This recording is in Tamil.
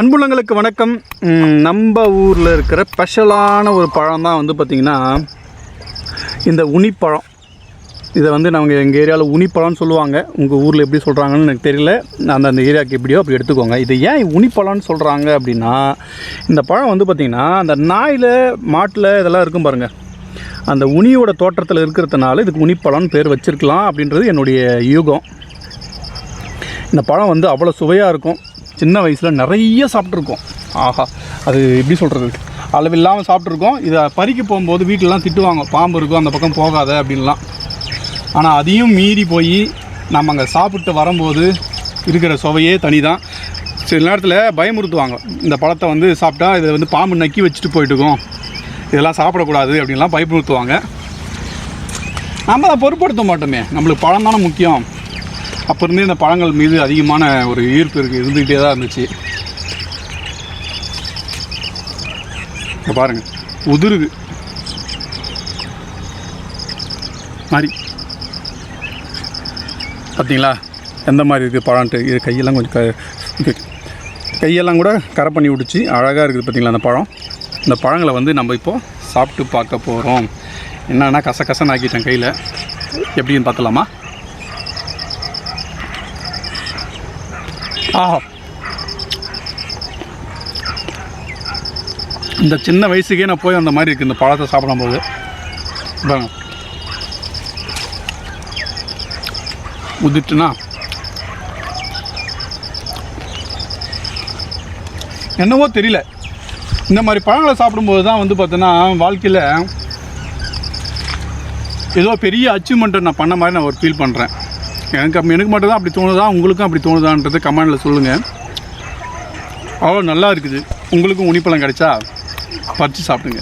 அன்புள்ளங்களுக்கு வணக்கம். நம்ம ஊரில் இருக்கிற ஸ்பெஷலான ஒரு பழம் தான் வந்து பார்த்திங்கன்னா இந்த உனிப்பழம். இதை வந்து நாங்கள் எங்கள் ஏரியாவில் உனிப்பழம்னு சொல்லுவாங்க. உங்கள் ஊரில் எப்படி சொல்கிறாங்கன்னு எனக்கு தெரியல. அந்த அந்த ஏரியாவுக்கு எப்படியோ அப்படி எடுத்துக்கோங்க. இது ஏன் உனிப்பழம்னு சொல்கிறாங்க அப்படின்னா இந்த பழம் வந்து பார்த்திங்கன்னா அந்த நாயில் மாட்டில் இதெல்லாம் இருக்கும் பாருங்கள் அந்த உனியோட தோற்றத்தில் இருக்கிறதுனால இதுக்கு உனிப்பழம்னு பேர் வச்சிருக்கலாம் அப்படின்றது என்னுடைய யூகம். இந்த பழம் வந்து அவ்வளோ சுவையாக இருக்கும். சின்ன வயசில் நிறைய சாப்பிட்ருக்கோம் ஆஹா அது எப்படி சொல்கிறது அளவில்லாமல் சாப்பிட்ருக்கோம் இதை பறிக்க போகும்போது வீட்டிலலாம் திட்டுவாங்க பாம்பு இருக்கும் அந்த பக்கம் போகாத அப்படின்லாம். ஆனால் அதையும் மீறி போய் நம்ம அங்கே சாப்பிட்டு வரும்போது இருக்கிற சுவையே தனி தான் சில நேரத்தில் பயமுறுத்துவாங்க. இந்த பழத்தை வந்து சாப்பிட்டா இதை வந்து பாம்பு நக்கி வச்சுட்டு போயிட்டுக்கும் இதெல்லாம் சாப்பிடக்கூடாது அப்படின்லாம் பயமுறுத்துவாங்க. நம்ம அதை பொருட்படுத்த மாட்டோமே. நம்மளுக்கு பழம் தானே முக்கியம். அப்போ இருந்தே இந்த பழங்கள் மீது அதிகமான ஒரு ஈர்ப்பு இருக்குது இருந்துக்கிட்டே தான் இருந்துச்சு. பாருங்கள் உதிருது. மாதிரி. பார்த்தீங்களா எந்த மாதிரி இருக்குது பழம்ட்டு? இது கையெல்லாம் கொஞ்சம் க கையெல்லாம் கூட கரை பண்ணி விடுச்சு அழகாக இருக்குது பார்த்தீங்களா அந்த பழம்? இந்த பழங்களை வந்து நம்ம இப்போது சாப்பிட்டு பார்க்க போகிறோம் என்னன்னா கச கசன்னு ஆக்கிட்டேன் கையில். எப்படின்னு பார்த்தலாமா ஆஹா. இந்த சின்ன வயசுக்கே நான் போய் அந்த மாதிரி இருக்குது இந்த பழத்தை சாப்பிடும்போது. பாருங்க. உதிட்டுனா என்னவோ தெரியல. இந்த மாதிரி பழங்களை சாப்பிடும்போது தான் வந்து பார்த்தோன்னா வாழ்க்கையில் ஏதோ பெரிய அச்சீவ்மெண்ட்டை நான் பண்ண மாதிரி நான் ஒரு ஃபீல் பண்ணுறேன் எனக்கு அப்ப- எனக்கு மட்டும் தான் அப்படி தோணுதா? உங்களுக்கும் அப்படி தோணுதான்றது கமெண்டில் சொல்லுங்கள் அவ்வளோ நல்லா இருக்குது. உங்களுக்கும் உனிப்பழம் கிடைச்சா பறித்து சாப்பிடுங்க.